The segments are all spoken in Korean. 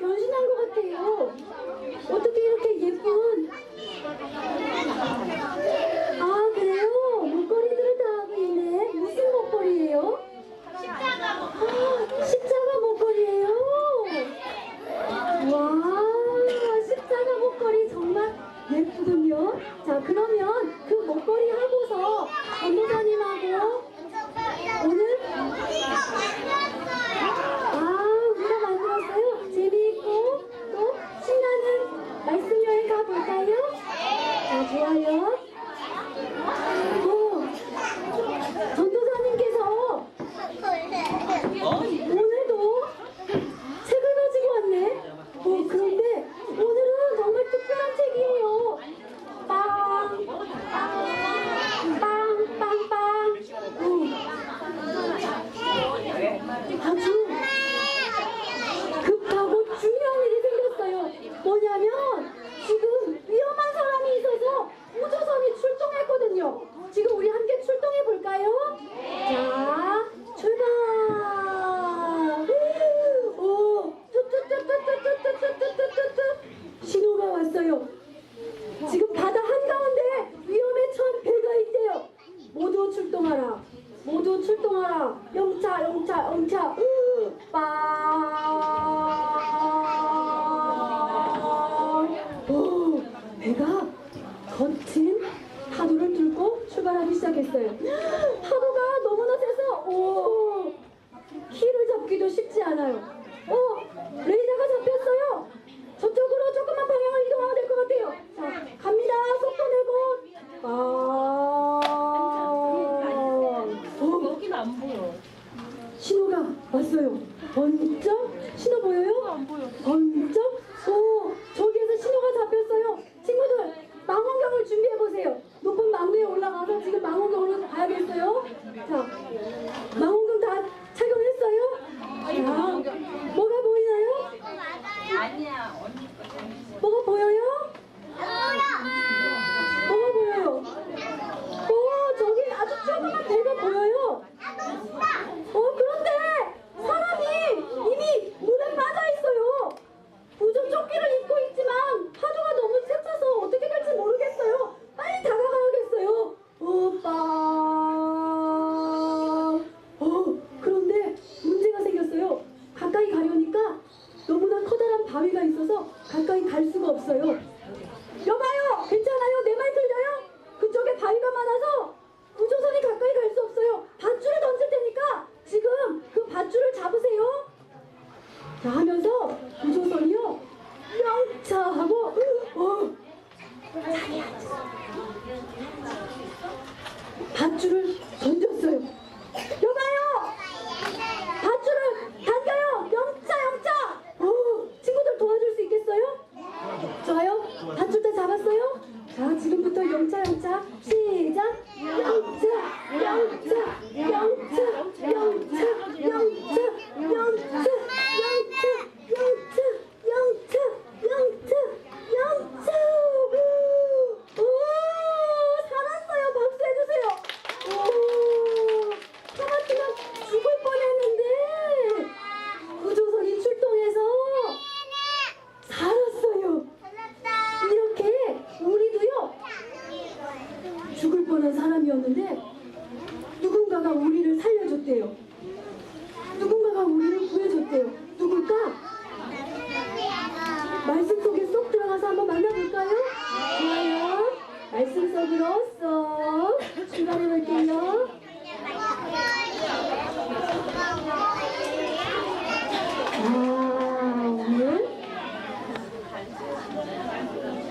변신한 것 같아요. 어떻게 이렇게 예쁜 지금 위험한 사람이 있어서 우주선이 출동했거든요. 지금 우리 함께 출동해 볼까요? 멋진 파도를 뚫고 출발하기 시작했어요. 파도가 너무나 세서 오 키를 잡기도 쉽지 않아요. 오 레이더가 잡혔어요. 저쪽으로 조금만 방향을 이동하면 될 것 같아요. 자 갑니다. 속도 내고 아 여기는 안 보여. 신호가 왔어요. 번쩍 신호 보여요? 안 보여. 번쩍 จบ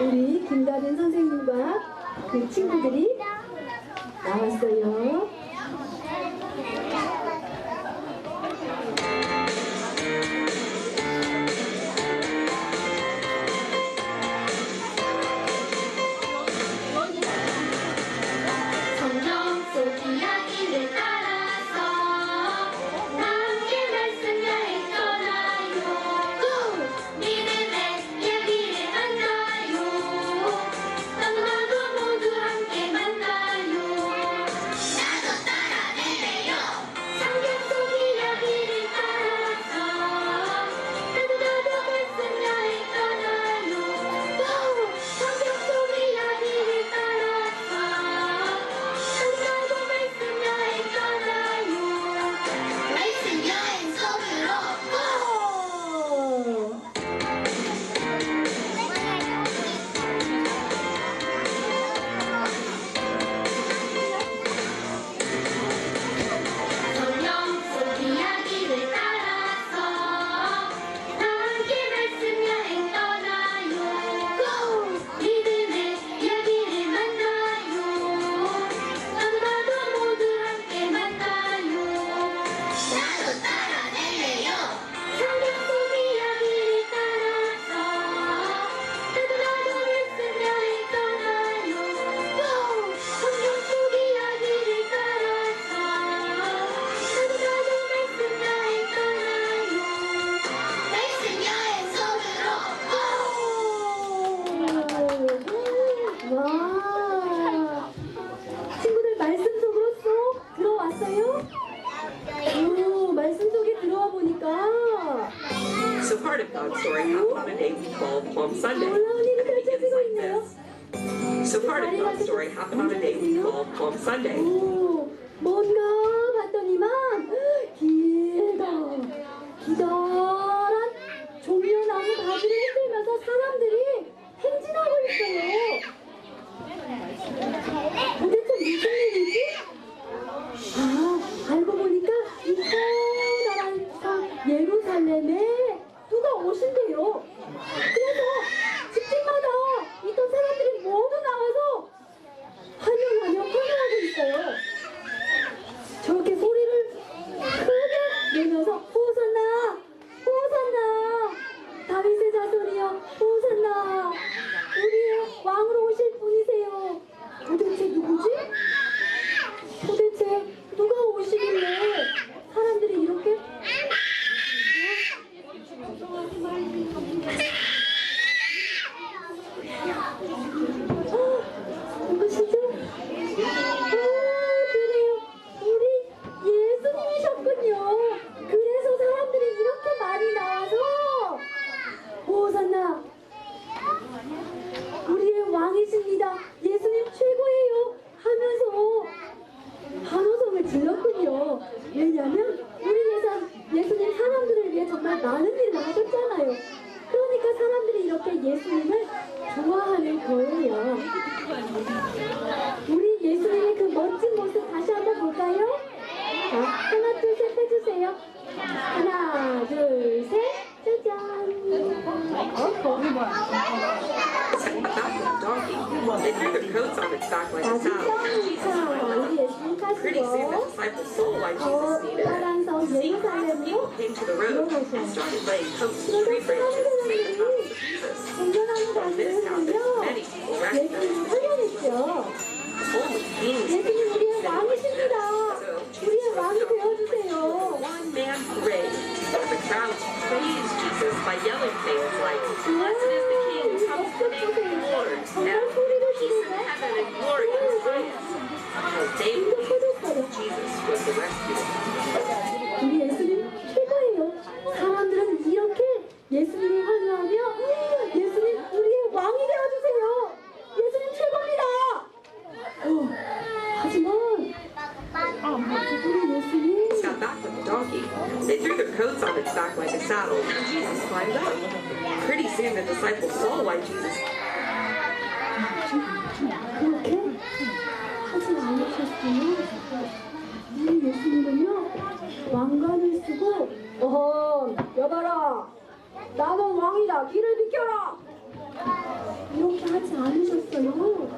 우리 김다빈 선생님과 그 친구들이 나왔어요. 호산나 우리의 왕으로 오실 분이세요. 도대체 누구지? They threw the coats on its back like a saddle. Pretty soon the disciples saw why Jesus needed it. Seeing crowds of people came to the road and started laying coats and tree branches to make the coats for Jesus. From this happened, many people recognized Jesus. The holy king So Jesus was one man parade. The crowds praised Jesus by yelling things like, Blessed is the and glory. 왕관을 쓰고 어헌 여봐라. 나는 왕이다. 길을 비켜라. 이렇게 하지 않으셨어요?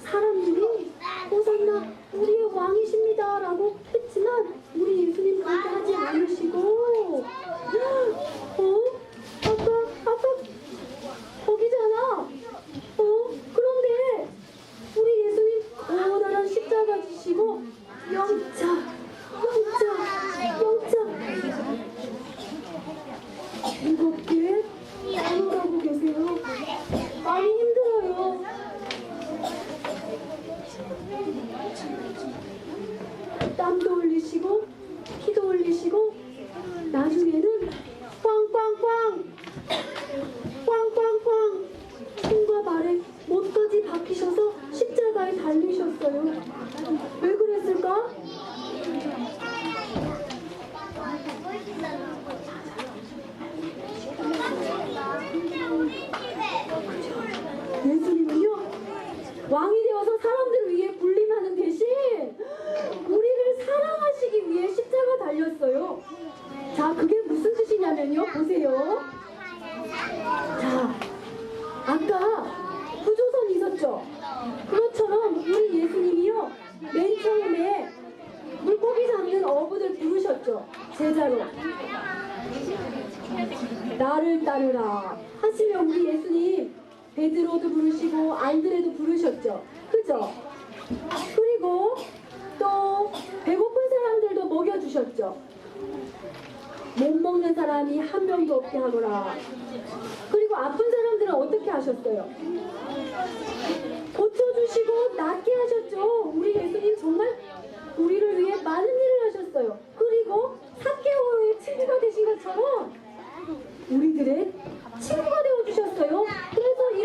사람들이 호산나 우리의 왕이십니다 라고 했지만 우리 예수님 그렇게 하지 않으시고 어? 아빠 아빠 거기잖아. 어? 그런데 우리 예수님 커다란 십자가 주시고 영자 따르라 하시며 우리 예수님 베드로도 부르시고 안드레도 부르셨죠. 그죠? 그리고 또 배고픈 사람들도 먹여주셨죠. 못 먹는 사람이 한 명도 없게 하거라. 그리고 아픈 사람들은 어떻게 하셨어요? 고쳐주시고 낫게 하셨죠. 우리 예수님 정말 우리를 위해 많은 일을 하셨어요. 그리고 3개월 후에 친구가 되신 것처럼 우리들의 친구가 되어주셨어요. 그래서 이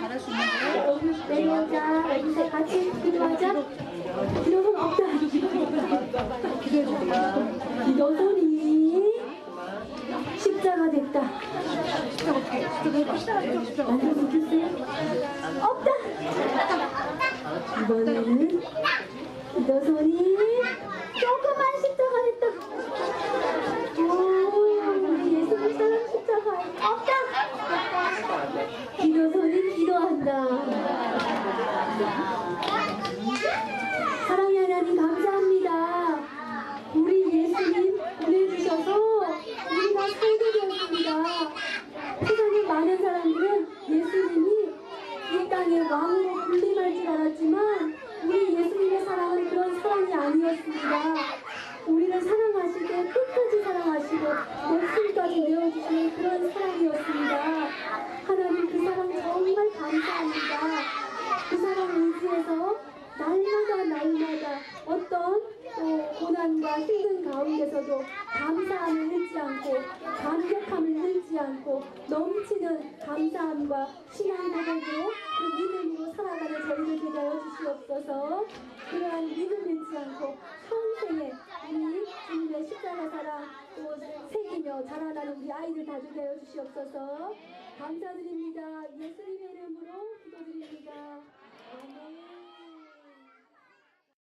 잘할 수 있는데 내려오자 이제 같이 기도하자 기도는 없다 기도해주세요 너손이 십자가 됐다 완전 못했어요? 없다 이번에는 너손이 속에서도 감사함을 잃지 않고 감격함을 잃지 않고 넘치는 감사함과 신앙 고백으로 그 믿음으로 살아가는 저희를 되게 하여 주시옵소서. 그러한 믿음 잃지 않고 평생에 우리 주님의 십자가 사랑 또 새기며 자라나는 우리 아이들 다 되게 하여 주시옵소서. 감사드립니다. 예수님의 이름으로 기도드립니다. 아멘.